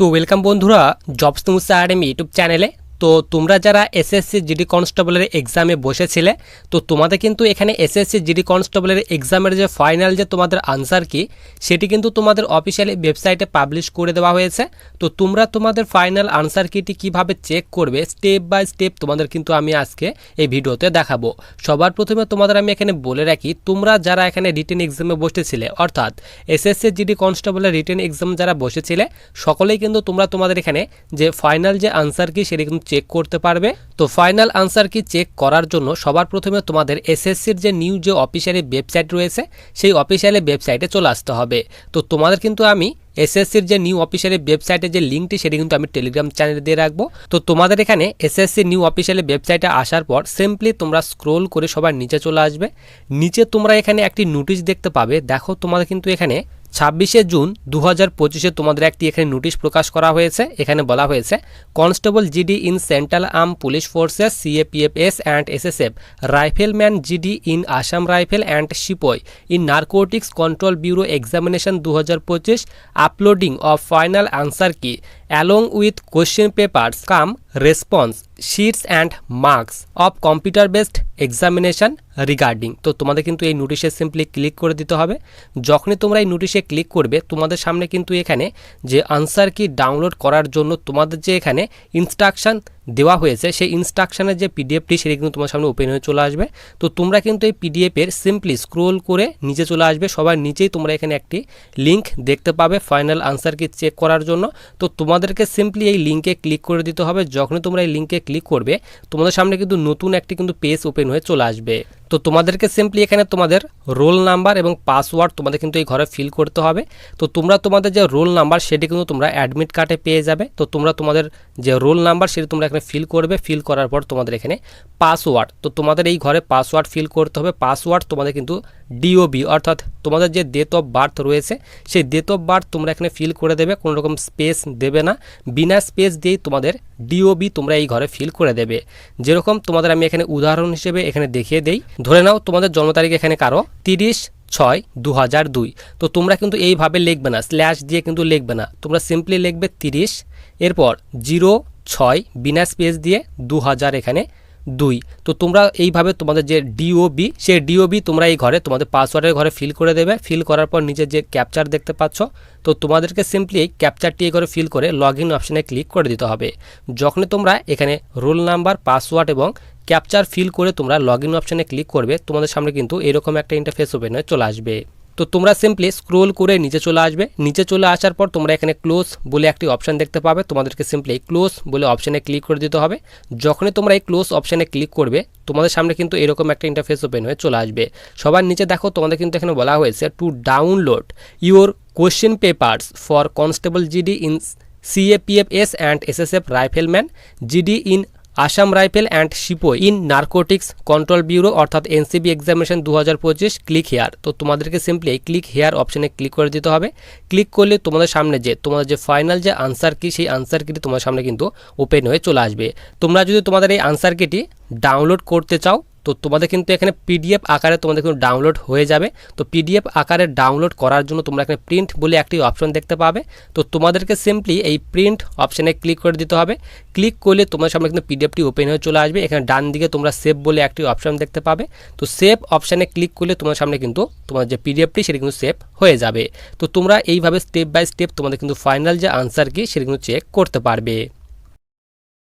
তো ওয়েলকাম বন্ধুরা jobs তুমুসা academy YouTube চ্যানেলে তো তোমরা যারা এসএসসি জিডি কনস্টেবলের এক্সামে বসেছিলে, তো তোমাদের কিন্তু এখানে এসএসসি জিডি কনস্টেবলের এক্সামের যে ফাইনাল যে তোমাদের আনসার কি, সেটি কিন্তু তোমাদের অফিসিয়ালি ওয়েবসাইটে পাবলিশ করে দেওয়া হয়েছে। তো তোমরা তোমাদের ফাইনাল আনসার কিটি কীভাবে চেক করবে স্টেপ বাই স্টেপ তোমাদের কিন্তু আমি আজকে এই ভিডিওতে দেখাবো। সবার প্রথমে তোমাদের আমি এখানে বলে রাখি, তোমরা যারা এখানে রিটেন এক্সামে বসেছিলে, অর্থাৎ এসএসসি জিডি কনস্টেবলের রিটেন এক্সাম যারা বসেছিলে, সকলেই কিন্তু তোমরা তোমাদের এখানে যে ফাইনাল যে আনসার কি, সেটা কিন্তু চেক করতে পারবে। তো ফাইনাল আনসার কি চেক করার জন্য সবার প্রথমে তোমাদের এসএসসির যে নিউ যে অফিসিয়ালি ওয়েবসাইট রয়েছে, সেই অফিসিয়ালি ওয়েবসাইটে চলে আসতে হবে। তো তোমাদের কিন্তু আমি এসএসসির যে নিউ অফিসিয়ালি ওয়েবসাইটে যে লিঙ্কটি সেটি কিন্তু আমি টেলিগ্রাম চ্যানেলে দিয়ে রাখব। তো তোমাদের এখানে এসএসসি নিউ অফিসিয়ালি ওয়েবসাইটে আসার পর সিম্পলি তোমরা স্ক্রোল করে সবার নিচে চলে আসবে। নিচে তোমরা এখানে একটি নোটিশ দেখতে পাবে। দেখো তোমাদের কিন্তু এখানে ছাব্বিশে জুন দু হাজার পঁচিশে তোমাদের একটি এখানে নোটিশ প্রকাশ করা হয়েছে। এখানে বলা হয়েছে, constable GD in central arm police forces, CAPFS and SSF, rifleman GD in Assam rifle and sepoy. In narcotics control bureau examination দু হাজার পঁচিশ, uploading of final answer key? Along with question papers cum response. Sheets and marks of computer based examination regarding তো তোমাদের কিন্তু এই নোটিশে simply click করে দিতে হবে। যখনই তোমরা এই নোটিশে ক্লিক করবে, তোমাদের সামনে কিন্তু এখানে যে আনসার কি ডাউনলোড করার জন্য তোমাদের যে এখানে ইনস্ট্রাকশন দেওয়া হয়েছে, সেই ইনস্ট্রাকশানের যে পিডিএফটি সেটি কিন্তু তোমার সামনে ওপেন হয়ে চলে আসবে। তো তোমরা কিন্তু এই পিডিএফের সিম্পলি স্ক্রোল করে নিচে চলে আসবে। সবার নিচেই তোমরা এখানে একটি লিঙ্ক দেখতে পাবে ফাইনাল আনসার কি চেক করার জন্য। তো তোমাদেরকে সিম্পলি এই লিঙ্কে ক্লিক করে দিতে হবে। যখনই তোমরা এই লিঙ্কে ক্লিক করবে, তোমাদের সামনে কিন্তু নতুন একটি কিন্তু পেজ ওপেন হয়ে চলে আসবে। তো তোমাদেরকে সিম্পলি এখানে তোমাদের রোল নাম্বার এবং পাসওয়ার্ড তোমাদের কিন্তু এই ঘরে ফিল করতে হবে। তো তোমরা তোমাদের যে রোল নাম্বার সেটি কিন্তু তোমরা অ্যাডমিট কার্ডে পেয়ে যাবে। তো তোমরা তোমাদের যে রোল নাম্বার সেটি তোমরা এখানে ফিল করবে। ফিল করার পর তোমাদের এখানে পাসওয়ার্ড তো তোমাদের এই ঘরে পাসওয়ার্ড ফিল করতে হবে। পাসওয়ার্ড তোমাদের কিন্তু ডিওবি অর্থাৎ তোমাদের যে ডেট অফ বার্থ রয়েছে, সেই ডেট অফ বার্থ তোমরা এখানে ফিল করে দেবে, কোনো রকম স্পেস দেবে না। বিনা স্পেস দিয়েই তোমাদের ডিওবি তোমরা এই ঘরে ফিল করে দেবে। যেরকম তোমাদের আমি এখানে উদাহরণ হিসেবে এখানে দেখিয়ে দেই। ধরে নাও তোমাদের জন্ম তারিখ এখানে কারও তিরিশ ছয় দু হাজার দুই। তো তোমরা কিন্তু এইভাবে লিখবে না স্ল্যাশ দিয়ে কিন্তু লিখবে না। তোমরা সিম্পলি লিখবে তিরিশ, এরপর জিরো ছয় বিনা স্পেস দিয়ে দু হাজার এখানে দুই। তো তোমরা এইভাবে তোমাদের যে ডিওবি সেই ডিওবি তোমরা এই ঘরে তোমাদের পাসওয়ার্ডের ঘরে ফিল করে দেবে। ফিল করার পর নিচে যে ক্যাপচার দেখতে পাচ্ছ, তো তোমাদেরকে সিম্পলি এই ক্যাপচারটি এই ঘরে ফিল করে লগ ইন অপশানে ক্লিক করে দিতে হবে। যখনই তোমরা এখানে রোল নাম্বার পাসওয়ার্ড এবং ক্যাপচার ফিল করে তোমরা লগ ইন অপশানে ক্লিক করবে, তোমাদের সামনে কিন্তু এরকম একটা ইন্টারফেস ওপেন হয়ে চলে আসবে। তো তোমরা সিম্পলি স্ক্রোল করে নিচে চলে আসবে। নিচে চলে আসার পর তোমরা এখানে ক্লোজ বলে একটি অপশান দেখতে পাবে। তোমাদেরকে সিম্পলি ক্লোজ বলে অপশানে ক্লিক করে দিতে হবে। যখনই তোমরা এই ক্লোজ অপশানে ক্লিক করবে, তোমাদের সামনে কিন্তু এরকম একটা ইন্টারফেস ওপেন হয়ে চলে আসবে। সবার নিচে দেখো, তোমাদের কিন্তু এখানে বলা হয়েছে to download your question papers for constable GD in CAPFS and SSF rifleman GD in Assam rifle and sepoy in narcotics control bureau, অর্থাৎ এনসিবি এক্সামিনেশন দু হাজার পঁচিশ, ক্লিক হেয়ার। তো তোমাদেরকে সিম্পলি এই ক্লিক হেয়ার অপশানে ক্লিক করে দিতে হবে। ক্লিক করলে তোমাদের সামনে যে, তোমাদের যে ফাইনাল যে আনসার কি সেই আনসার কিটি তোমার সামনে কিন্তু ওপেন হয়ে চলে আসবে। তোমরা যদি তোমাদের এই আনসার কিটি ডাউনলোড করতে চাও তো তোমাদের কিন্তু এখানে পিডিএফ আকারে তোমাদের কিন্তু ডাউনলোড হয়ে যাবে। তো পিডিএফ আকারে ডাউনলোড করার জন্য তোমরা এখানে প্রিন্ট বলে একটি অপশন দেখতে পাবে। তো তোমাদেরকে সিম্পলি এই প্রিন্ট অপশানে ক্লিক করে দিতে হবে। ক্লিক করলে তোমার সামনে কিন্তু পিডিএফটি ওপেন হয়ে চলে আসবে। এখানে ডান দিকে তোমরা সেভ বলে একটি অপশন দেখতে পাবে। তো সেভ অপশানে ক্লিক করলে তোমার সামনে কিন্তু তোমার যে পিডিএফটি সেটি কিন্তু সেভ হয়ে যাবে। তো তোমরা এইভাবে স্টেপ বাই স্টেপ তোমাদের কিন্তু ফাইনাল যে আনসার কি সেটি কিন্তু চেক করতে পারবে।